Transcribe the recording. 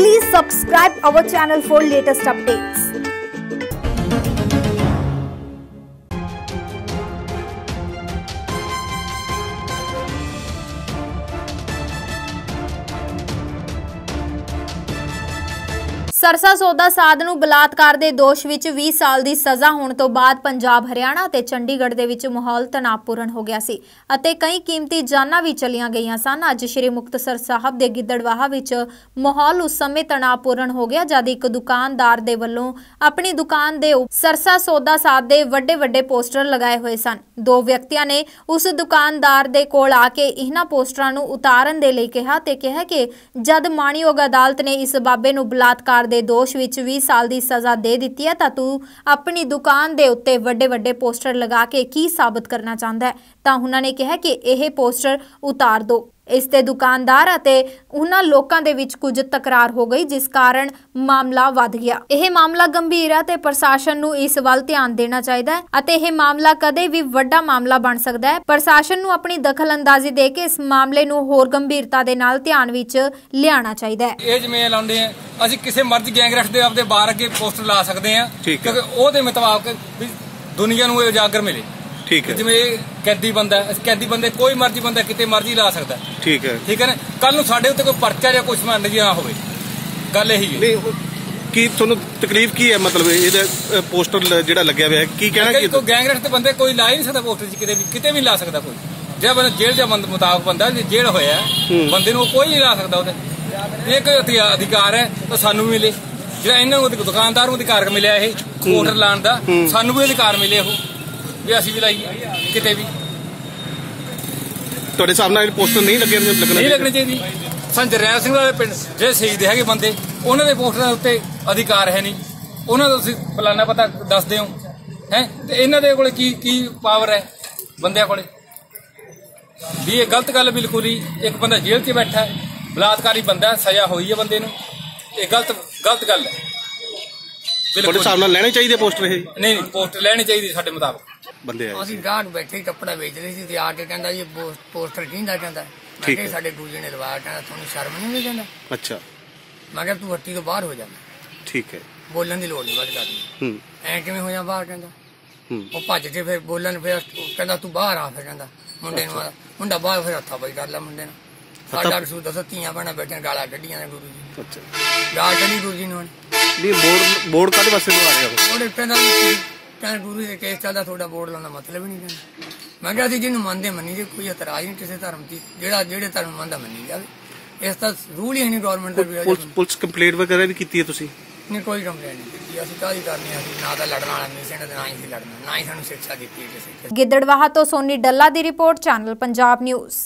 Please subscribe our channel for latest updates. Sarsa ਸੌਦਾ ਸਾਧ ਨੂੰ ਬਲਾਤਕਾਰ ਦੇ ਦੋਸ਼ ਵਿੱਚ 20 ਸਾਲ ਦੀ ਸਜ਼ਾ ਹੋਣ ਤੋਂ ਬਾਅਦ ਪੰਜਾਬ, ਹਰਿਆਣਾ ਤੇ ਚੰਡੀਗੜ੍ਹ ਦੇ ਵਿੱਚ ਮਾਹੌਲ ਤਣਾਅਪੂਰਨ ਹੋ ਗਿਆ ਸੀ ਅਤੇ ਕਈ ਕੀਮਤੀ ਜਾਨਾਂ ਵੀ ਚਲੀਆਂ ਗਈਆਂ ਸਨ। ਅੱਜ ਸ਼੍ਰੀ ਮੁਕਤਸਰ ਸਾਹਿਬ ਦੇ ਗਿੱਦੜਵਾਹਾ ਵਿੱਚ ਮਾਹੌਲ ਉਸ ਸਮੇਂ ਤਣਾਅਪੂਰਨ ਹੋ ਗਿਆ, ਜਦ ਇੱਕ ਦੁਕਾਨਦਾਰ ਦੇ ਵੱਲੋਂ ਆਪਣੀ ਦੁਕਾਨ ਦੇ ਸਰਸਾ ਸੌਦਾ ਸਾਧ ਦੇ ਵੱਡੇ ਵੱਡੇ ਪੋਸਟਰ ਲਗਾਏ ਹੋਏ ਸਨ। ਦੋ ਵਿਅਕਤੀਆਂ ਨੇ ਉਸ ਦੁਕਾਨਦਾਰ ਦੇ ਕੋਲ ਆ ਕੇ ਇਹਨਾਂ ਪੋਸਟਰਾਂ ਨੂੰ ਉਤਾਰਨ ਦੇ ਲਈ ਕਿਹਾ ਤੇ ਕਿਹਾ ਕਿ ਜਦ ਮਾਣਯੋਗ ਅਦਾਲਤ ਨੇ ਇਸ ਬਾਬੇ ਨੂੰ ਬਲਾਤਕਾਰ ਦੇ ਦੋਸ਼ ਵਿੱਚ 20 ਸਾਲ ਦੀ ਸਜ਼ਾ ਦੇ ਦਿੱਤੀ ਹੈ। ਤਾਂ ਤੂੰ ਆਪਣੀ ਦੁਕਾਨ ਦੇ ਉੱਤੇ ਵੱਡੇ ਵੱਡੇ ਪੋਸਟਰ ਲਗਾ ਕੇ ਕੀ ਸਾਬਤ ਕਰਨਾ ਚਾਹੁੰਦਾ ਹੈ? ਤਾਂ ਉਹਨਾਂ ਨੇ ਕਿਹਾ ਕਿ ਇਹ ਪੋਸਟਰ ਉਤਾਰ ਦਿਓ ਇਸ ਤੇ ਦੁਕਾਨਦਾਰ ਅਤੇ ਉਹਨਾਂ ਲੋਕਾਂ ਦੇ ਵਿੱਚ ਕੁਝ ਤਕਰਾਰ ਹੋ ਗਈ ਜਿਸ ਕਾਰਨ ਮਾਮਲਾ ਵੱਧ ਗਿਆ। ਇਹ ਮਾਮਲਾ ਗੰਭੀਰ ਹੈ ਤੇ ਪ੍ਰਸ਼ਾਸਨ ਨੂੰ ਇਸ ਵੱਲ ਧਿਆਨ ਦੇਣਾ ਚਾਹੀਦਾ ਹੈ ਅਤੇ ਇਹ ਮਾਮਲਾ ਕਦੇ ਵੀ ਵੱਡਾ ਮਾਮਲਾ ਬਣ ਸਕਦਾ ਹੈ। ਪ੍ਰਸ਼ਾਸਨ ਨੂੰ ਆਪਣੀ ਦਖਲਅੰਦਾਜ਼ੀ ਦੇ ਕੇ ਇਸ ਮਾਮਲੇ ਨੂੰ ਹੋਰ ਗੰਭੀਰਤਾ ਦੇ ਨਾਲ ਧਿਆਨ ਵਿੱਚ ਲਿਆਉਣਾ ਚਾਹੀਦਾ ਹੈ। ਇਹ ਜਿਵੇਂ ਲਾਉਂਦੇ ਆ ਅਸੀਂ ਕਿਸੇ ਮਰਜ਼ੀ ਗੈਂਗ ਰੱਖਦੇ ਆਪਦੇ ਬਾਹਰ ਅੱਗੇ ਪੋਸਟਰ ਲਾ ਸਕਦੇ ਆ ਠੀਕ ਹੈ। ਕਿਉਂਕਿ ਉਹਦੇ ਮੁਤਾਬਕ ਵੀ ਦੁਨੀਆ ਨੂੰ ਇਹ ਉਜਾਗਰ ਮਿਲੇ। ਠੀਕ ਹੈ। ਜਿਵੇਂ ਇਹ ਕੈਦੀ ਬੰਦਾ ਹੈ, ਕੈਦੀ ਬੰਦੇ ਕੋਈ ਮਰਜ਼ੀ ਬੰਦਾ ਕਿਤੇ ਮਰਜ਼ੀ ਲਾ ਸਕਦਾ ਹੈ। ਠੀਕ ਹੈ। ਠੀਕ ਹੈ ਨਾ? ਕੱਲ ਨੂੰ ਸਾਡੇ ਉੱਤੇ ਕੋਈ ਪਰਚਾ ਜਾਂ ਕੁਝ ਮੰਨ ਜੀ ਨਾ ਹੋਵੇ। ਗੱਲ ਇਹੀ ਹੈ। ਨਹੀਂ ਉਹ ਕੀ ਤੁਹਾਨੂੰ ਤਕਲੀਫ ਕੀ ਹੈ? ਮਤਲਬ ਇਹਦਾ ਪੋਸਟਰ ਜਿਹੜਾ ਲੱਗਿਆ ਹੋਇਆ ਹੈ ਕੀ ਕਹਿਣਾ ਕਿ ਕੀ ਕੋਈ ਗੈਂਗ ਰੱਖਦੇ ਬੰਦੇ ਕੋਈ ਲਾ ਹੀ ਨਹੀਂ ਸਕਦਾ ਪੋਸਟਰ 'ਚ ਕਿਤੇ ਵੀ ਕਿਤੇ ਵੀ ਲਾ ਸਕਦਾ ਕੋਈ। ਜਿਹੜਾ ਬੰਦਾ ਜੇਲ੍ਹ ਜਾਂ ਬੰਦ ਮੁਤਾਬਕ ਬੰਦਾ ਜੇ ਜੇਲ੍ਹ ਹੋਇਆ ਹੈ, ਬੰਦੇ ਨੂੰ ਕੋਈ ਨਹੀਂ ਲਾ ਸਕਦਾ ਉਹਦੇ। ਇਹ ਕੋਈ ਅਧਿ- ਅਧਿਕਾਰ ਹੈ ਤਾਂ ਸਾਨੂੰ ਵੀ ਮਿਲੇ। ਜਿਹੜਾ ਇਹਨਾਂ ਨੂੰ ਦੁਕਾਨਦਾਰ ਨੂੰ ਅਧਿਕਾਰ ਮਿਲਿਆ ਇਹ ਪੋਸਟਰ ਲਾਉਣ ਦਾ ਸਾਨੂੰ ਵੀ ਅਧਿਕਾਰ ਮਿਲੇ ਉਹ। ਵੀ ਅਸੀਂ ਵੀ ਲਾਈਏ ਕਿਤੇ ਵੀ। ਤੁਹਾਡੇ ਸਾਹਮਣੇ ਇਹ ਪੋਸਟਰ ਨਹੀਂ ਲੱਗੇ ਲੱਗਣਾ ਨਹੀਂ ਲੱਗਣੀ ਚਾਹੀਦੀ। ਸੰਜਰੈਲ ਸਿੰਘ ਵਾਲੇ ਪਿੰਡ ਜਿਹੜੇ ਸ਼ਹੀਦ ਹੈਗੇ ਬੰਦੇ ਉਹਨਾਂ ਦੇ ਪੋਸਟਰਾਂ ਉੱਤੇ ਅਧਿਕਾਰ ਹੈ ਨਹੀਂ। ਉਹਨਾਂ ਦਾ ਤੁਸੀਂ ਫਲਾਨਾ ਪਤਾ ਦੱਸਦੇ ਹੋ ਹੈ? ਤੇ ਇਹਨਾਂ ਦੇ ਕੋਲੇ ਕੀ ਕੀ ਪਾਵਰ ਹੈ ਬੰਦਿਆਂ ਕੋਲੇ? ਵੀ ਇਹ ਗਲਤ ਗੱਲ ਬਿਲਕੁਲ ਹੀ ਇੱਕ ਬੰਦਾ ਜੇਲ੍ਹ 'ਚ ਬੈਠਾ ਹੈ ਬਲਾਤਕਾਰੀ ਬੰਦਾ ਸਜ਼ਾ ਹੋਈ ਹੈ ਬੰਦੇ ਨੂੰ। ਇਹ ਗਲਤ ਗਲਤ ਗੱਲ ਹੈ। ਤੁਹਾਡੇ ਬਿਲਕੁਲ ਹਿਸਾਬ ਨਾਲ ਲੈਣੇ ਚਾਹੀਦੇ ਪੋਸਟਰ ਇਹ? ਨਹੀਂ ਨਹੀਂ ਪੋਸਟ ਲੈਣੀ ਚਾਹੀਦੀ ਸਾਡੇ ਮੁਤਾਬਕ। ਬੰਦੇ ਆਏ ਅਸੀਂ ਗਾਹਕ ਬੈਠੇ ਕੱਪੜਾ ਵੇਚ ਰਹੇ ਸੀ ਤੇ ਆ ਕੇ ਕਹਿੰਦਾ ਇਹ ਪੋ- ਪੋਸਟਰ ਕਿਹਦਾ ਕਹਿੰਦਾ। ਠੀਕ ਹੈ। ਸਾਡੇ ਦੂਜੇ ਨੇ ਲਵਾਇਆ ਕਹਿੰਦਾ ਤੁਹਾਨੂੰ ਸ਼ਰਮ ਨਹੀਂ ਆਉਂਦੀ ਕਹਿੰਦਾ? ਅੱਛਾ। ਮੈਂ ਕਿਹਾ ਤੂੰ ਹੱਟੀ ਤੋਂ ਬਾਹਰ ਹੋ ਜਾ। ਠੀਕ ਹੈ। ਬੋਲਣ ਦੀ ਲੋੜ ਨਹੀਂ ਵੱਧ ਕਰਨੀ ਹੂੰ। ਐ ਕਿਵੇਂ ਹੋ ਜਾ ਬਾਹਰ ਕਹਿੰਦਾ? ਹੂੰ। ਉਹ ਭੱਜ ਕੇ ਫਿਰ ਬੋਲਣ ਫਿਰ ਕਹਿੰਦਾ ਤੂੰ ਬਾਹਰ ਆ ਫਿਰ ਕਹਿੰਦਾ। ਮੁੰਡੇ ਨੂੰ ਮੁੰਡਾ ਬਾਹਰ ਫਿਰ ਹੱਥਾ ਬਾਈ ਕਰ ਲਿਆ ਮੁੰਡੇ ਨੂੰ। ਸਾਡਾ ਰਸੂ ਦੱਸੋ ਧੀਆਂ ਬਣਾ ਬੈਠੀਆਂ ਗਾਲਾਂ ਕੱਢੀਆਂ ਨੇ ਗੁਰੂ ਜੀ ਅੱਛਾ। ਗਾਲ ਕੱਢੀ ਗੁਰੂ ਜੀ ਨੂੰ ਨਹੀਂ ਬੋਰਡ ਬੋਰਡ ਕਾਦੇ ਵਾਸਤੇ ਲਵਾ ਰਹੇ ਹੋ? ਉਹਨੇ ਕਹਿੰਦਾ ਵੀ ਕਹਿੰਦਾ ਗੁਰੂ ਦੇ ਕੇਸ ਚੱਲਦਾ ਤੁਹਾਡਾ ਬੋਰਡ ਲਾਉਣ ਮਤਲਬ ਹੀ ਨਹੀਂ ਕਹਿੰਦਾ। ਮੈਂ ਕਿਹਾ ਅਸੀਂ ਜਿਹਨੂੰ ਮੰਨਦੇ ਮੰਨੀ ਜੇ ਕੋਈ ਇਤਰਾਜ਼ ਨਹੀਂ ਕਿਸੇ ਧਰਮ ਦੀ ਜਿਹੜਾ ਜਿਹੜੇ ਧਰਮ ਮੰਨਦਾ ਮੰਨੀ ਜਾਵੇ। ਇਸ ਦਾ ਰੂਲ ਹੀ ਨਹੀਂ ਗਵਰਨਮੈਂਟ ਦਾ ਵੀ ਪੁਲਿਸ ਪੁਲਿਸ ਕੰਪਲੇਂਟ ਵਗੈਰਾ ਵੀ ਕੀਤੀ ਹੈ ਤੁਸੀਂ? ਨਹੀਂ ਕੋਈ ਕੰਪਲੇਂਟ ਨਹੀਂ ਕੀਤੀ। ਅਸੀਂ ਕਾਹਦੀ ਕਰਨੀ ਆ? ਅਸੀਂ ਨਾ ਤਾਂ ਲੜਨ ਵਾਲਾ ਨਹੀਂ ਸੀ ਨਾ ਹੀ ਸੀ ਲੜਨਾ। ਨਾ ਹੀ ਸਾਨੂੰ ਸਿੱਖਿਆ ਦਿੱਤੀ ਕਿਸੇ ਗਿੱਦੜਵਾਹਾ ਤੋਂ ਸੋਨੀ ਡੱਲਾ ਦੀ ਰਿਪੋਰਟ ਚੈਨਲ ਪੰਜਾਬ ਨਿਊਜ਼